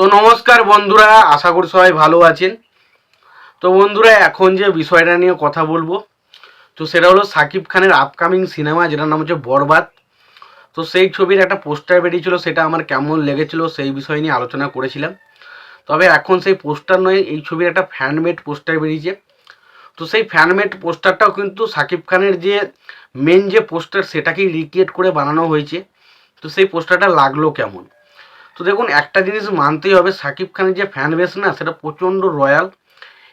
তো নমস্কার বন্ধুরা, আশা করি সবাই ভালো আছেন। তো বন্ধুরা, এখন যে বিষয়টা নিয়ে কথা বলব, তো সেটা হলো সাকিব খানের আপকামিং সিনেমা যেটার নাম হচ্ছে বরবাদ। তো সেই ছবির একটা পোস্টার বেরিয়েছিল, সেটা আমার কেমন লেগেছিল সেই বিষয় নিয়ে আলোচনা করেছিলাম। তবে এখন সেই পোস্টার নয়, এই ছবির একটা ফ্যানমেড পোস্টার বেরিয়েছে। তো সেই ফ্যানমেড পোস্টারটাও কিন্তু সাকিব খানের যে মেন যে পোস্টার সেটাকেই রিক্রিয়েট করে বানানো হয়েছে। তো সেই পোস্টারটা লাগল কেমন? তো দেখুন, একটা জিনিস মানতেই হবে, সাকিব খানের যে ফ্যান বেস না, সেটা প্রচণ্ড রয়্যাল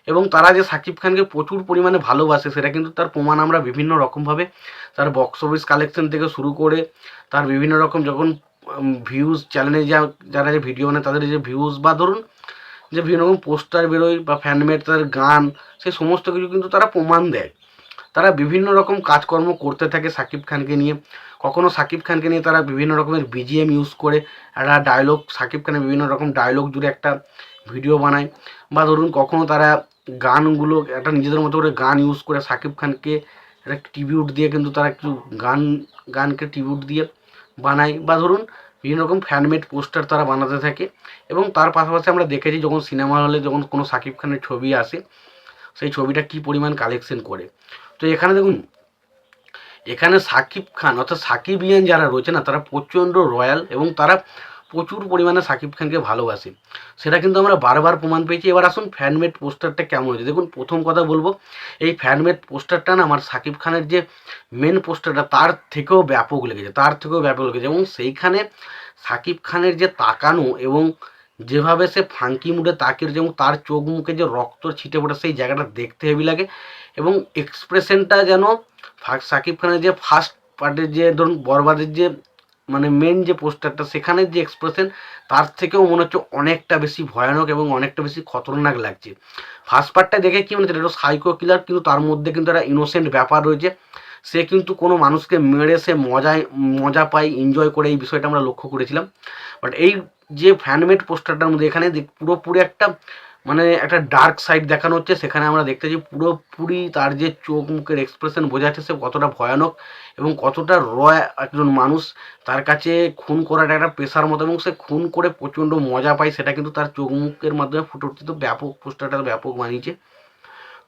এবং তারা যে সাকিব খানকে প্রচুর পরিমাণে ভালোবাসে, সেটা কিন্তু তার প্রমাণ আমরা বিভিন্ন রকমভাবে তার বক্স অফিস কালেকশন থেকে শুরু করে, তার বিভিন্ন রকম যখন ভিউজ চ্যানেলে যা, যারা যে ভিডিও বানায়, তাদের যে ভিউজ বা ধরুন, যে বিভিন্ন রকম পোস্টার বেরোয় বা ফ্যানমেড তাদের গান সেই সমস্ত কিছু কিন্তু তারা প্রমাণ দেয়। তারা বিভিন্ন রকম কাজকর্ম করতে থাকে সাকিব খানকে নিয়ে। কখনো সাকিব খানকে নিয়ে তারা বিভিন্ন রকমের বিজিএম ইউজ করে একটা ডায়লগ সাকিব খানের বিভিন্ন রকম ডায়লগ জুড়ে একটা ভিডিও বানায়। বা ধরুন কখনো তারা গানগুলো, একটা নিজেদের মতো করে গান ইউজ করে সাকিব খানকে একটা ট্রিবিউট দিয়ে কিন্তু তারা কিছু গান, গানকে ট্রিবিউট দিয়ে বানায়। বা ধরুন বিভিন্ন রকম ফ্যানমেড পোস্টার তারা বানাতে থাকে। এবং তার পাশাপাশি আমরা দেখেছি যখন সিনেমা হলে যখন কোনো সাকিব খানের ছবি আসে, সেই ছবিটা কী পরিমাণ কালেকশন করে। তো এখানে দেখুন, এখানে সাকিব খান, অর্থাৎ সাকিব সাকিবিয়ান যারা রয়েছে না, তারা প্রচণ্ড রয়্যাল এবং তারা প্রচুর পরিমাণে সাকিব খানকে ভালোবাসে। সেটা কিন্তু আমরা বারবার প্রমাণ পেয়েছি। এবার আসুন ফ্যানমেড পোস্টারটা কেমন হয়েছে? দেখুন, প্রথম কথা বলব, এই ফ্যানমেড পোস্টারটা না আমার সাকিব খানের যে মেন পোস্টারটা, তার থেকেও ব্যাপক লেগেছে, তার থেকেও ব্যাপক লেগেছে এবং সেইখানে সাকিব খানের যে তাকানো এবং যেভাবে সে ফাঙ্কি মুডে তাকিয়ে রয়েছে এবং তার চোখ মুখে যে রক্ত ছিটে পড়ে সেই জায়গাটা দেখতে হেভি লাগে এবং এক্সপ্রেশনটা যেন সাকিব খানের যে ফার্স্ট পার্টের যে ধরুন বরবাদের যে মানে মেন যে পোস্টারটা সেখানের যে এক্সপ্রেশন তার থেকেও মনে হচ্ছে অনেকটা বেশি ভয়ানক এবং অনেকটা বেশি খতরনাক লাগছে। ফার্স্ট পার্টটা দেখে কি মনে হচ্ছে? এটা সাইকো কিলার কিন্তু তার মধ্যে কিন্তু একটা ইনোসেন্ট ব্যাপার রয়েছে। সে কিন্তু কোনো মানুষকে মেরে সে মজায় মজা পায় এনজয় করে এই বিষয়টা আমরা লক্ষ্য করেছিলাম। বাট এই যে ফ্যানমেড পোস্টারটার মধ্যে এখানে পুরোপুরি একটা মানে একটা ডার্ক সাইড দেখানো হচ্ছে। সেখানে আমরা দেখতে পাচ্ছি পুরোপুরি তার যে চোখ মুখের এক্সপ্রেশন বোঝাচ্ছে সে কতটা ভয়ানক এবং কতটা রয় একজন মানুষ। তার কাছে খুন করাটা একটা পেশার মতো এবং সে খুন করে প্রচণ্ড মজা পায়। সেটা কিন্তু তার চোখ মুখের মাধ্যমে ফুটে উঠছে। তো ব্যাপক পোস্টারটা ব্যাপক বানিয়েছে।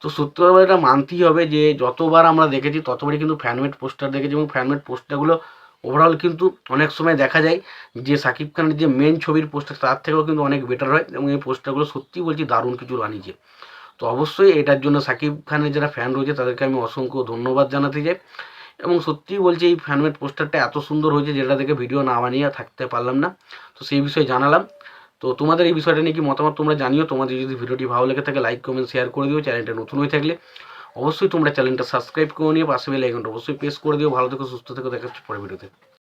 তো সত্যি এটা মানতেই হবে যে যতবার আমরা দেখেছি, ততবারই কিন্তু ফ্যানমেড পোস্টার দেখেছি এবং ফ্যানমেড পোস্টারগুলো ওভারঅল কিন্তু অনেক সময় দেখা যায় যে সাকিব খানের যে মেন ছবির পোস্টার তার থেকেও কিন্তু অনেক বেটার হয় এবং এই পোস্টারগুলো সত্যিই বলছি দারুণ কিছু বানিয়েছে। তো অবশ্যই এটার জন্য সাকিব খানের যারা ফ্যান রয়েছে, তাদেরকে আমি অসংখ্য ধন্যবাদ জানাতে চাই এবং সত্যিই বলছি এই ফ্যানমেড পোস্টারটা এত সুন্দর হয়েছে যেটা দেখে ভিডিও না বানিয়ে থাকতে পারলাম না। তো সেই বিষয়ে জানালাম। তো তোমাদের এই বিষয়টা নিয়ে কি মতামত তোমরা জানিও। তোমাদের যদি ভিডিওটি ভালো লেগে থাকে লাইক কমেন্ট শেয়ার করে দিও। চ্যানেলটা নতুন হয়ে থাকলে অবশ্যই তোমরা চ্যানেলটা সাবস্ক্রাইব করে নিয়ে পাশে বেল আইকনটা অবশ্যই প্রেস করে দিও। ভালো থেকো, সুস্থ থেকো দেখাচ্ছি পরে ভিডিওতে।